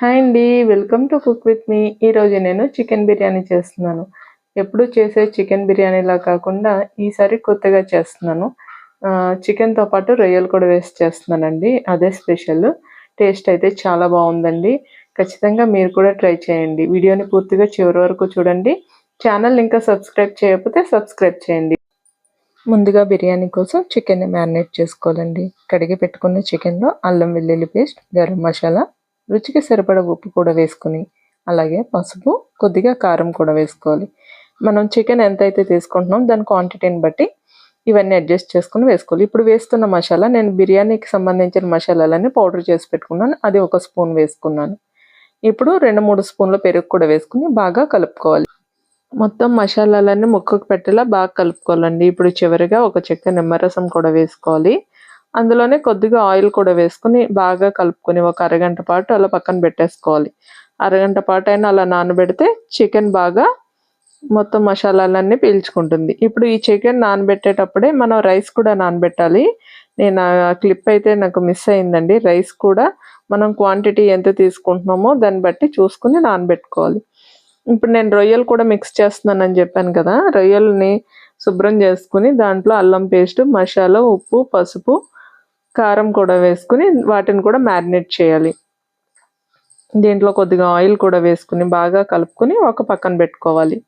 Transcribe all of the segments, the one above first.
Hi అండి welcome to cook with me. ఈరోజు నేను చికెన్ బిర్యానీ చేస్తున్నాను. ఎప్పుడు చేసే చికెన్ బిర్యానీలా కాకుండా ఈసారి కొత్తగా చేస్తున్నాను. చికెన్తో పాటు రొయ్యలు కూడా వేసి చేస్తున్నానండి. అదే స్పెషల్. టేస్ట్ అయితే చాలా బాగుందండి. ఖచ్చితంగా మీరు కూడా ట్రై చేయండి. వీడియోని పూర్తిగా చివరి వరకు చూడండి. ఛానల్ ఇంకా సబ్స్క్రైబ్ చేయకపోతే సబ్స్క్రైబ్ చేయండి. ముందుగా బిర్యానీ కోసం చికెన్ని మ్యారినేట్ చేసుకోవాలండి. కడిగి పెట్టుకున్న చికెన్లో అల్లం వెల్లుల్లి పేస్ట్ గరం మసాలా రుచికి సరిపడ ఉప్పు కూడా వేసుకుని అలాగే పసుపు కొద్దిగా కారం కూడా వేసుకోవాలి. మనం చికెన్ ఎంత అయితే తీసుకుంటున్నాం దాని క్వాంటిటీని బట్టి ఇవన్నీ అడ్జస్ట్ చేసుకుని వేసుకోవాలి. ఇప్పుడు వేస్తున్న మసాలా నేను బిర్యానీకి సంబంధించిన మసాలాలన్నీ పౌడర్ చేసి పెట్టుకున్నాను. అది ఒక స్పూన్ వేసుకున్నాను. ఇప్పుడు రెండు మూడు స్పూన్ల పెరుగు కూడా వేసుకుని బాగా కలుపుకోవాలి. మొత్తం మసాలాలన్నీ ముక్కకు పెట్టేలా బాగా కలుపుకోవాలండి. ఇప్పుడు చివరిగా ఒక చెక్క నిమ్మరసం కూడా వేసుకోవాలి. అందులోనే కొద్దిగా ఆయిల్ కూడా వేసుకుని బాగా కలుపుకొని ఒక అరగంట పాటు అలా పక్కన పెట్టేసుకోవాలి. అరగంట పాటు అయినా అలా నానబెడితే చికెన్ బాగా మొత్తం మసాలాలన్నీ పీల్చుకుంటుంది. ఇప్పుడు ఈ చికెన్ నానబెట్టేటప్పుడే మనం రైస్ కూడా నానబెట్టాలి. నేను క్లిప్ అయితే నాకు మిస్ అయిందండి. రైస్ కూడా మనం క్వాంటిటీ ఎంత తీసుకుంటున్నామో దాన్ని బట్టి చూసుకుని నానబెట్టుకోవాలి. ఇప్పుడు నేను రొయ్యలు కూడా మిక్స్ చేస్తున్నానని చెప్పాను కదా రొయ్యల్ని శుభ్రం చేసుకుని దాంట్లో అల్లం పేస్ట్ మసాలా ఉప్పు పసుపు కారం కూడా వేసుకుని వాటిని కూడా మ్యారినేట్ చేయాలి. దీంట్లో కొద్దిగా ఆయిల్ కూడా వేసుకుని బాగా కలుపుకొని ఒక పక్కన పెట్టుకోవాలి.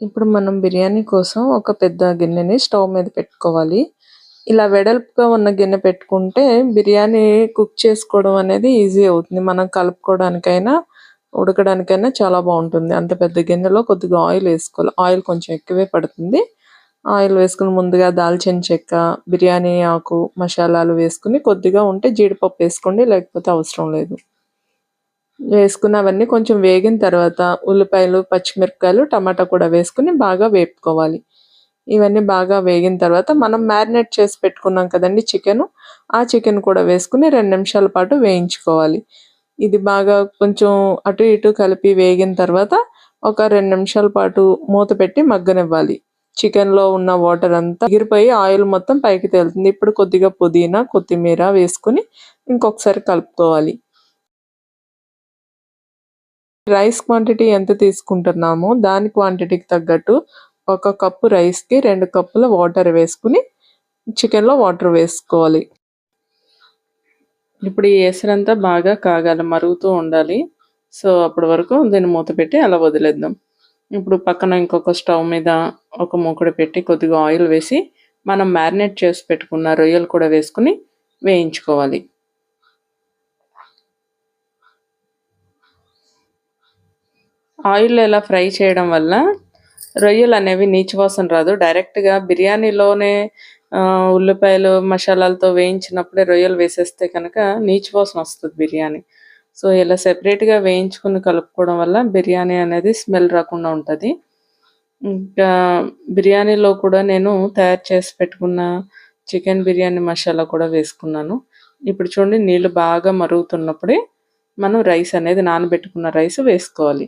ఇప్పుడు మనం బిర్యానీ కోసం ఒక పెద్ద గిన్నెని స్టవ్ మీద పెట్టుకోవాలి. ఇలా వెడల్పుగా ఉన్న గిన్నె పెట్టుకుంటే బిర్యానీ కుక్ చేసుకోవడం అనేది ఈజీ అవుతుంది. మనం కలుపుకోవడానికైనా ఉడకడానికైనా చాలా బాగుంటుంది. అంత పెద్ద గిన్నెలో కొద్దిగా ఆయిల్ వేసుకోవాలి. ఆయిల్ కొంచెం ఎక్కువే పడుతుంది. ఆయిల్ వేసుకుని ముందుగా దాల్చిన చెక్క బిర్యానీ ఆకు మసాలాలు వేసుకుని కొద్దిగా ఉంటే జీడిపప్పు వేసుకోండి లేకపోతే అవసరం లేదు. వేసుకుని అవన్నీ కొంచెం వేగిన తర్వాత ఉల్లిపాయలు పచ్చిమిరపకాయలు టమాటా కూడా వేసుకుని బాగా వేపుకోవాలి. ఇవన్నీ బాగా వేగిన తర్వాత మనం మ్యారినేట్ చేసి పెట్టుకున్నాం కదండి చికెన్ ఆ చికెన్ కూడా వేసుకుని రెండు నిమిషాల పాటు వేయించుకోవాలి. ఇది బాగా కొంచెం అటు ఇటు కలిపి వేగిన తర్వాత ఒక రెండు నిమిషాల పాటు మూత పెట్టి మగ్గనివ్వాలి. చికెన్లో ఉన్న వాటర్ అంతా ఎగిరిపోయి ఆయిల్ మొత్తం పైకి తేలుతుంది. ఇప్పుడు కొద్దిగా పుదీనా కొత్తిమీర వేసుకుని ఇంకొకసారి కలుపుకోవాలి. రైస్ క్వాంటిటీ ఎంత తీసుకుంటున్నామో దాని క్వాంటిటీకి తగ్గట్టు ఒక కప్పు రైస్కి రెండు కప్పుల వాటర్ వేసుకుని చికెన్లో వాటర్ వేసుకోవాలి. ఇప్పుడు ఈ ఎసరంతా బాగా కాగాలి మరుగుతూ ఉండాలి. సో అప్పటి వరకు దీన్ని మూత పెట్టి అలా వదిలేద్దాం. ఇప్పుడు పక్కన ఇంకొక స్టవ్ మీద ఒక మూకుడు పెట్టి కొద్దిగా ఆయిల్ వేసి మనం మ్యారినేట్ చేసి పెట్టుకున్న రొయ్యలు కూడా వేసుకుని వేయించుకోవాలి. ఆయిల్ ఇలా ఫ్రై చేయడం వల్ల రొయ్యలు అనేవి నీచువాసన రాదు. డైరెక్ట్గా బిర్యానీలోనే ఉల్లిపాయలు మసాలాలతో వేయించినప్పుడే రొయ్యలు వేసేస్తే కనుక నీచువాసన వస్తుంది బిర్యానీ. సో ఇలా సెపరేట్గా వేయించుకుని కలుపుకోవడం వల్ల బిర్యానీ అనేది స్మెల్ రాకుండా ఉంటుంది. ఇంకా బిర్యానీలో కూడా నేను తయారు చేసి పెట్టుకున్న చికెన్ బిర్యానీ మసాలా కూడా వేసుకున్నాను. ఇప్పుడు చూడండి నీళ్ళు బాగా మరుగుతున్నప్పుడే మనం రైస్ అనేది నానబెట్టుకున్న రైస్ వేసుకోవాలి.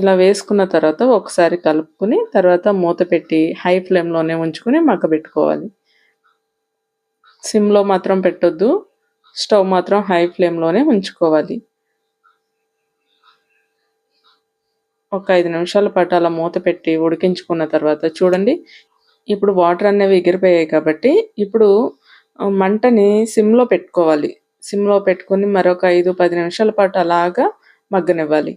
ఇలా వేసుకున్న తర్వాత ఒకసారి కలుపుకుని తర్వాత మూత పెట్టి హై ఫ్లేమ్లోనే ఉంచుకుని మగ్గబెట్టుకోవాలి. సిమ్లో మాత్రం పెట్టొద్దు. స్టవ్ మాత్రం హై ఫ్లేమ్లోనే ఉంచుకోవాలి. ఒక ఐదు నిమిషాల పాటు అలా మూత పెట్టి ఉడికించుకున్న తర్వాత చూడండి ఇప్పుడు వాటర్ అనేవి ఎగిరిపోయాయి కాబట్టి ఇప్పుడు మంటని సిమ్లో పెట్టుకోవాలి. సిమ్లో పెట్టుకొని మరొక ఐదు పది నిమిషాల పాటు అలాగా మగ్గనివ్వాలి.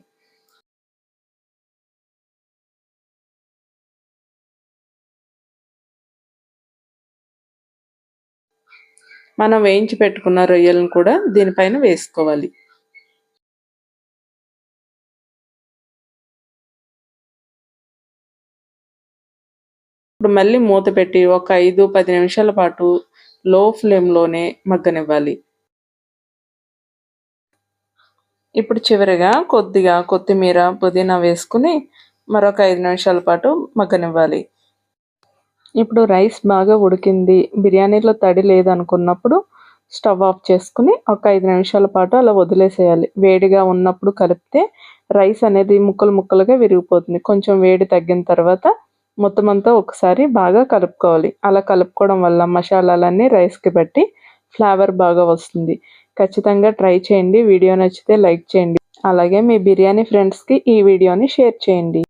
మనం వేయించి పెట్టుకున్న రొయ్యలను కూడా దీనిపైన వేసుకోవాలి. ఇప్పుడు మళ్ళీ మూత పెట్టి ఒక ఐదు పది నిమిషాల పాటు లో ఫ్లేమ్లోనే మగ్గనివ్వాలి. ఇప్పుడు చివరిగా కొద్దిగా కొత్తిమీర పుదీనా వేసుకుని మరొక ఐదు నిమిషాల పాటు మగ్గనివ్వాలి. ఇప్పుడు రైస్ బాగా ఉడికింది బిర్యానీలో తడి లేదనుకున్నప్పుడు స్టవ్ ఆఫ్ చేసుకుని ఒక ఐదు నిమిషాల పాటు అలా వదిలేసేయాలి. వేడిగా ఉన్నప్పుడు కలిపితే రైస్ అనేది ముక్కలు ముక్కలుగా విరిగిపోతుంది. కొంచెం వేడి తగ్గిన తర్వాత మొత్తం అంతా ఒకసారి బాగా కలుపుకోవాలి. అలా కలుపుకోవడం వల్ల మసాలాలన్నీ రైస్కి బట్టి ఫ్లేవర్ బాగా వస్తుంది. ఖచ్చితంగా ట్రై చేయండి. వీడియో నచ్చితే లైక్ చేయండి. అలాగే మీ బిర్యానీ ఫ్రెండ్స్కి ఈ వీడియోని షేర్ చేయండి.